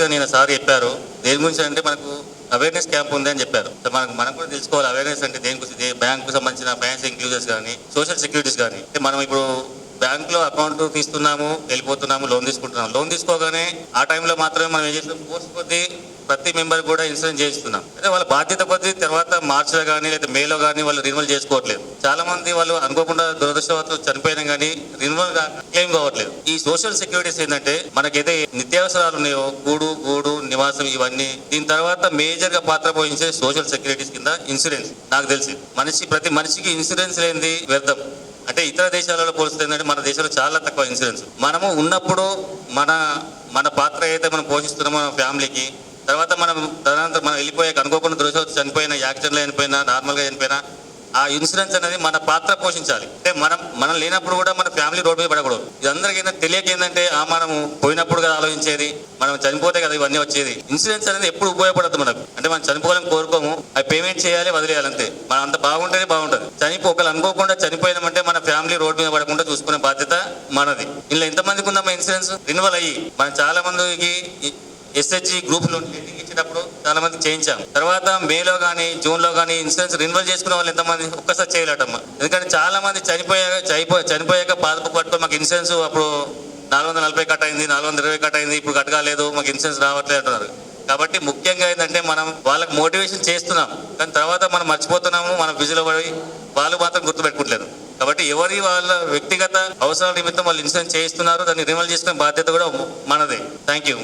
గా నేను సార్ చెప్పారు. దేని గురించి అంటే మనకు అవేర్నెస్ క్యాంప్ ఉంది అని చెప్పారు. మనకు మనం కూడా తెలుసుకోవాలి అవేర్నెస్ అంటే దేని గురించి బ్యాంకు సంబంధించిన ఫైనాన్స్ ఇంక్లూజర్స్ కానీ సోషల్ సెక్యూరిటీస్ కానీ. మనం ఇప్పుడు బ్యాంక్లో అకౌంట్ తీస్తున్నాము వెళ్ళిపోతున్నాము లోన్ తీసుకుంటున్నాము. లోన్ తీసుకోగానే ఆ టైంలో మాత్రమే మనం ఏం చేస్తున్నాం? కోర్స్ కొద్దీ ప్రతి మెంబర్ కూడా ఇన్సూరెన్స్ చేయిస్తున్నాం. అంటే వాళ్ళ బాధ్యత కొద్ది తర్వాత మార్చిలో కానీ లేదా మేలో కానీ వాళ్ళు రిన్యువల్ చేసుకోవట్లేదు. చాలా మంది వాళ్ళు అనుకోకుండా దురదృష్టవత్తు చనిపోయినా కానీ రిన్యువల్ క్లెయిమ్ కావట్లేదు. ఈ సోషల్ సెక్యూరిటీస్ ఏంటంటే మనకైతే నిత్యావసరాలు ఉన్నాయో కూడు గూడు నివాసం ఇవన్నీ దీని తర్వాత మేజర్గా పాత్ర పోషించే సోషల్ సెక్యూరిటీస్ కింద ఇన్సూరెన్స్. నాకు తెలిసి మనిషి ప్రతి మనిషికి ఇన్సూరెన్స్ లేనిది వ్యర్థం. అంటే ఇతర దేశాలలో పోలిస్తే ఏంటంటే మన దేశంలో చాలా తక్కువ ఇన్సూరెన్స్ మనము ఉన్నప్పుడు మన మన పాత్ర ఏదైతే మనం పోషిస్తున్నామో మన ఫ్యామిలీకి తర్వాత మనం తదనంతరం మనం వెళ్ళిపోయాక అనుకోకుండా దృశ్యం చనిపోయినా యాక్సిడెంట్లో చనిపోయినా నార్మల్గా చనిపోయినా ఆ ఇన్సూరెన్స్ అనేది మన పాత్ర పోషించాలి. అంటే మనం మనం లేనప్పుడు కూడా మన ఫ్యామిలీ రోడ్ మీద పడకూడదు. ఇది అందరికైనా తెలియక ఏంటంటే ఆ మనం పోయినప్పుడు కదా ఆలోచించేది మనం చనిపోతే కదా ఇవన్నీ వచ్చేది. ఇన్సూరెన్స్ అనేది ఎప్పుడు ఉపయోగపడదు మనకు. అంటే మనం చనిపోవాలని కోరుకోము అది పేమెంట్ చేయాలి వదిలేయాలి అంతే. మనం అంత బాగుంటేనే బాగుంటుంది. చనిపో ఒకళ్ళు చనిపోయినామంటే మన ఫ్యామిలీ రోడ్ మీద పడకుండా చూసుకునే బాధ్యత మనది. ఇలా ఎంతమందికి ఉందమ్మా ఇన్సూరెన్స్? రినువల్ అయ్యి. మనం చాలా మందికి ఎస్హెచ్జి గ్రూప్లో ఇచ్చినప్పుడు ఇచ్చేటప్పుడు చాలా మంది చేయించాం. తర్వాత మేలో కానీ జూన్లో కానీ ఇన్సూరెన్స్ రిన్యువల్ చేసుకునే వాళ్ళు ఎంతమంది? ఒక్కసారి చేయలేటమ్మా ఎందుకంటే చాలా మంది చనిపోయాక చనిపో చనిపోయాక పాస్బుక్ పట్టుకొని మాకు ఇన్సూరెన్స్ అప్పుడు నాలుగు వందల నలభై కట్ అయింది నాలుగు వందల ఇరవై కట్ అయింది ఇప్పుడు కట్టగాలేదు మాకు ఇన్సూరెన్స్ రావట్లేదు అంటున్నారు. కాబట్టి ముఖ్యంగా ఏంటంటే మనం వాళ్ళకి మోటివేషన్ చేస్తున్నాం. కానీ తర్వాత మనం మర్చిపోతున్నాము మనం బిజీలో పడి వాళ్ళు మాత్రం గుర్తుపెట్టుకుంటలేదు. కాబట్టి ఎవరి వాళ్ళ వ్యక్తిగత అవసరాల నిమిత్తం వాళ్ళు ఇన్సూరెన్స్ చేయిస్తున్నారు దాన్ని రిమల్ చేసుకునే బాధ్యత కూడా మనదే. Thank you